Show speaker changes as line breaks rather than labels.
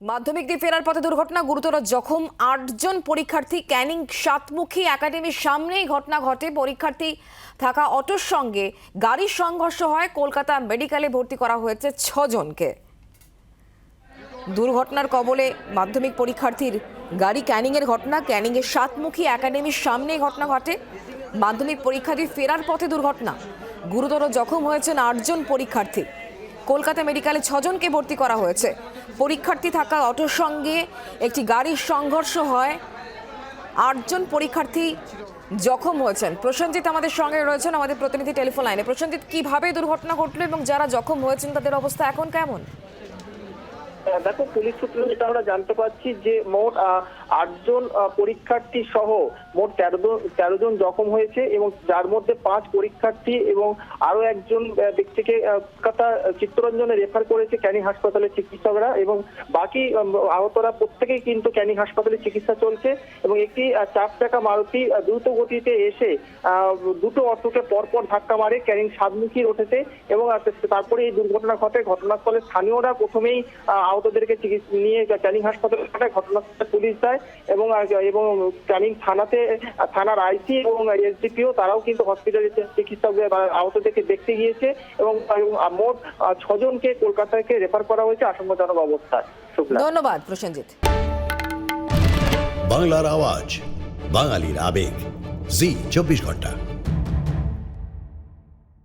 মাধ্যমিক দিয়ে ফেরার পথে দুর্ঘটনা, গুরুতর জখম, আটজন পরীক্ষার্থী, ক্যানিং সাতমুখী একাডেমির সামনেই ঘটনা ঘটে। পরীক্ষার্থী থাকা অটোর সঙ্গে গাড়ির সংঘর্ষ হয়। কলকাতা মেডিকেলে ভর্তি করা হয়েছে ছজনকে। দুর্ঘটনার কবলে মাধ্যমিক পরীক্ষার্থীর গাড়ি ক্যানিংয়ের ঘটনা, ক্যানিংয়ের সাতমুখী একাডেমির সামনেই ঘটনা ঘটে। মাধ্যমিক পরীক্ষার্থী ফেরার পথে দুর্ঘটনা, গুরুতর জখম হয়েছেন আটজন পরীক্ষার্থী। কলকাতা মেডিকেলে ছজনকে ভর্তি করা হয়েছে। পরীক্ষার্থী থাকা অটোর সঙ্গে একটি গাড়ির সংঘর্ষ হয়। আটজন পরীক্ষার্থী জখম হয়েছেন। প্রসেনজিৎ আমাদের সঙ্গে রয়েছেন আমাদের প্রতিনিধি টেলিফোন লাইনে। প্রসেনজিৎ, কীভাবে দুর্ঘটনা ঘটলো এবং যারা জখম হয়েছেন তাদের অবস্থা এখন কেমন?
দেখো পুলিশ সূত্রে যেটা আমরা জানতে পারছি যে মোট আটজন পরীক্ষার্থী সহ মোট তেরো জন জখম হয়েছে এবং যার মধ্যে পাঁচ পরীক্ষার্থী এবং আরও একজন ব্যক্তিকে কলকাতা চিত্তরঞ্জনে রেফার করেছে ক্যানিং হাসপাতালের চিকিৎসকরা এবং বাকি আহ, আহতরা প্রত্যেকেই কিন্তু ক্যানিং হাসপাতালে চিকিৎসা চলছে এবং একটি চার চাকা মারুতি দ্রুত গতিতে এসে দুটো অটোকে পরপর ধাক্কা মারে ক্যানিং সাতমুখী রোডেতে এবং তারপরে এই দুর্ঘটনা ঘটে। ঘটনাস্থলে স্থানীয়রা প্রথমেই আহতদেরকে চিকিৎসা নিয়ে ক্যানিং হাসপাতালে পাঠায়। ঘটনাস্থলে পুলিশ যায় এবং এবং ক্যানিং থানাতে থানার আইসি এবং এসডিপিও তারাও কিন্তু হসপিটালে চিকিৎসক আহতদেরকে দেখতে গিয়েছে এবং মোট ছজনকে কলকাতা থেকে রেফার করা হয়েছে আশঙ্কাজনক অবস্থায়।
ধন্যবাদ প্রসেনজিৎ।
বাংলার আওয়াজ বাঙালির আবেগ। জি চব্বিশ ঘণ্টা।